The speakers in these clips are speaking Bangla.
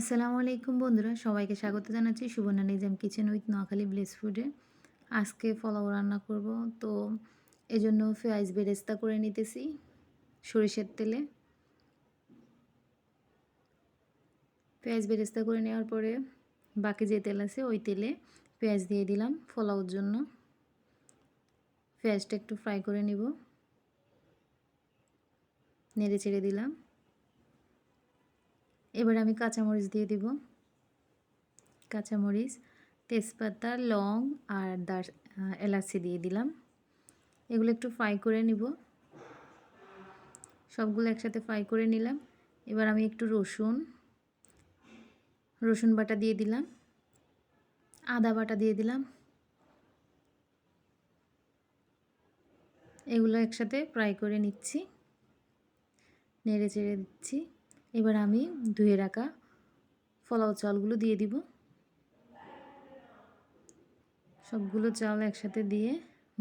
আসসালামু আলাইকুম বন্ধুরা, সবাইকে স্বাগত জানাচ্ছি Suborna Nizam kitchen with Noakhali bless ফুডে। আজকে ফলাও রান্না করব, তো এজন্য পেঁয়াজ বেরেস্তা করে নিতেছি সরিষার তেলে। পেঁয়াজ বেরেস্তা করে নেওয়ার পরে বাকি যে তেল আছে ওই তেলে পেঁয়াজ দিয়ে দিলাম ফলাওর জন্য। পেঁয়াজটা একটু ফ্রাই করে নিব। নেড়ে ছেড়ে দিলাম। এবার আমি কাঁচামরিচ দিয়ে দিব। কাঁচামরিচ, তেজপাতা, লং আর দার এলাচি দিয়ে দিলাম। এগুলো একটু ফ্রাই করে নিব। সবগুলো একসাথে ফ্রাই করে নিলাম। এবার আমি একটু রসুন রসুন বাটা দিয়ে দিলাম। আদা বাটা দিয়ে দিলাম। এগুলো একসাথে ফ্রাই করে নিচ্ছি। নেড়ে চেড়ে দিচ্ছি। এবার আমি ধুয়ে রাখা ফলাও চালগুলো দিয়ে দিব। সবগুলো চাল একসাথে দিয়ে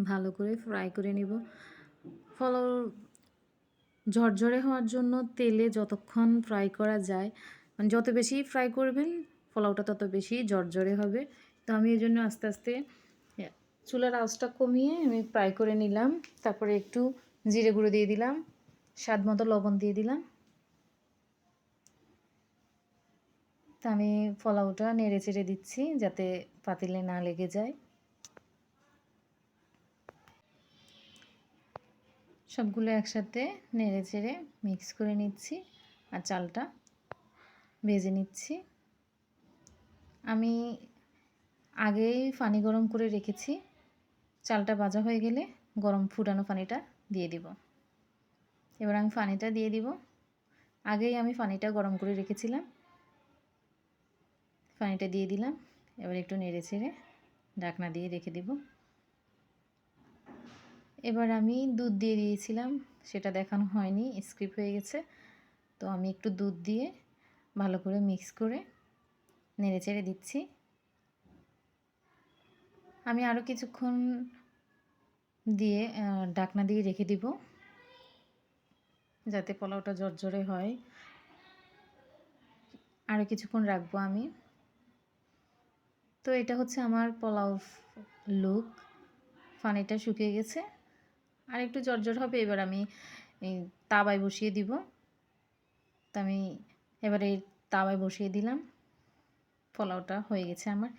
ভালো করে ফ্রাই করে নিব। ফলাও ঝরঝরে হওয়ার জন্য তেলে যতক্ষণ ফ্রাই করা যায় মানে যত বেশি ফ্রাই করবেন, ফলাওটা তত বেশি ঝরঝরে হবে। তো আমি এই জন্য আস্তে আস্তে চুলার আঁচটা কমিয়ে আমি ফ্রাই করে নিলাম। তারপরে একটু জিরে গুঁড়ো দিয়ে দিলাম, স্বাদ মতো লবণ দিয়ে দিলাম। তা আমি ফলাউটা নেড়ে চেড়ে দিচ্ছি যাতে পাতিলে না লেগে যায়। সবগুলো একসাথে নেড়ে চেড়ে মিক্স করে নিচ্ছি আর চালটা ভেজে নিচ্ছি। আমি আগেই পানি গরম করে রেখেছি। চালটা ভাজা হয়ে গেলে গরম ফুটানো পানিটা দিয়ে দিব। এবার আমি পানিটা দিয়ে দিব। আগেই আমি পানিটা গরম করে রেখেছিলাম। পানিটা দিয়ে দিলাম। এবার একটু নেড়ে ছেড়ে ঢাকনা দিয়ে রেখে দিব। এবার আমি দুধ দিয়ে দিয়েছিলাম, সেটা দেখানো হয়নি স্ক্রিপ হয়ে গেছে। তো আমি একটু দুধ দিয়ে ভালো করে মিক্স করে নেড়ে চেড়ে দিচ্ছি। আমি আরও কিছুক্ষণ দিয়ে ডাকনা দিয়ে রেখে দিব, যাতে পোলাওটা জর্জরে হয়। আরও কিছুক্ষণ রাখব আমি। তো এটা হচ্ছে আমার পোলাও লুক পানিটা শুকিয়ে গেছে। আর একটু জর্জর হবে, এবার আমি তাবায় বসিয়ে দিব। তো আমি এবারে তাওয়ায় বসিয়ে দিলাম। পোলাওটা হয়ে গেছে আমার।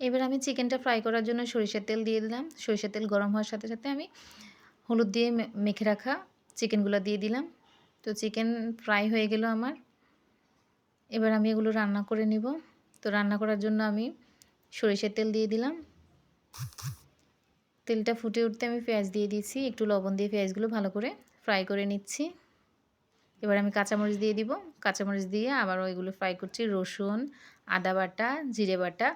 এবার আমি চিকেনটা ফ্রাই করার জন্য সরিষার তেল দিয়ে দিলাম। সরিষার তেল গরম হওয়ার সাথে সাথে আমি হলুদ দিয়ে মেখে রাখা চিকেনগুলো দিয়ে দিলাম। তো চিকেন ফ্রাই হয়ে গেল আমার। এবার আমি এগুলো রান্না করে নিব। তো রান্না করার জন্য আমি সরিষার তেল দিয়ে দিলাম। তেলটা ফুটে উঠতে আমি পেঁয়াজ দিয়ে দিয়েছি, একটু লবণ দিয়ে পেঁয়াজগুলো ভালো করে ফ্রাই করে নিচ্ছি। এবার আমি কাঁচামরিচ দিয়ে দিব। কাঁচামরিচ দিয়ে আবার ওইগুলো ফ্রাই করছি, রসুন, আদা বাটা, জিরে বাটা,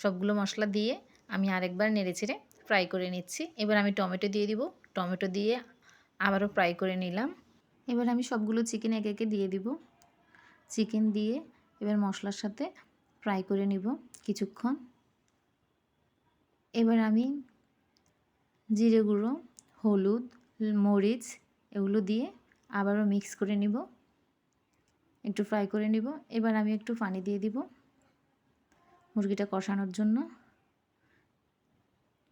সবগুলো মশলা দিয়ে আমি আরেকবার নেড়ে ছেড়ে ফ্রাই করে নিচ্ছি। এবার আমি টমেটো দিয়ে দিব। টমেটো দিয়ে আবারও ফ্রাই করে নিলাম। এবার আমি সবগুলো চিকেন একে একে দিয়ে দিব। চিকেন দিয়ে এবার মশলার সাথে ফ্রাই করে নিব কিছুক্ষণ। এবার আমি জিরে গুঁড়ো, হলুদ, মরিচ এগুলো দিয়ে আবারও মিক্স করে নিব। একটু ফ্রাই করে নিব। এবার আমি একটু পানি দিয়ে দিব মুরগিটা কষানোর জন্য।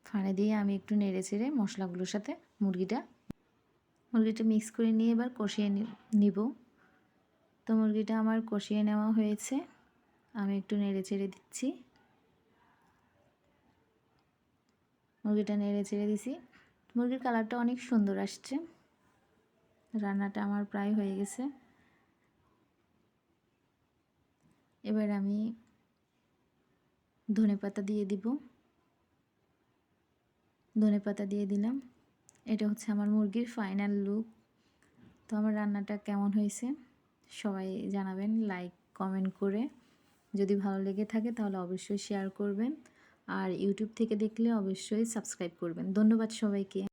পানি দিয়ে আমি একটু নেড়ে চেড়ে মশলাগুলোর সাথে মুরগিটা। মুরগিটা মিক্স করে নিয়ে এবার কষিয়ে নিব। তো মুরগিটা আমার কষিয়ে নেওয়া হয়েছে। আমি একটু নেড়ে চেড়ে দিচ্ছি। মুরগিটা নেড়ে চেড়ে দিছি। মুরগির কালারটা অনেক সুন্দর আসছে। রান্নাটা আমার প্রায় হয়ে গেছে। এবার আমি ধনে পাতা দিয়ে দিব। ধনে পাতা দিয়ে দিলাম। এটা হচ্ছে আমার মুরগির ফাইনাল লুক। তো আমার রান্নাটা কেমন হয়েছে সবাই জানাবেন, লাইক, কমেন্ট করে। যদি ভালো লেগে থাকে তাহলে অবশ্যই শেয়ার করবেন। আর ইউটিউব থেকে দেখলে অবশ্যই সাবস্ক্রাইব করবেন। ধন্যবাদ সবাইকে।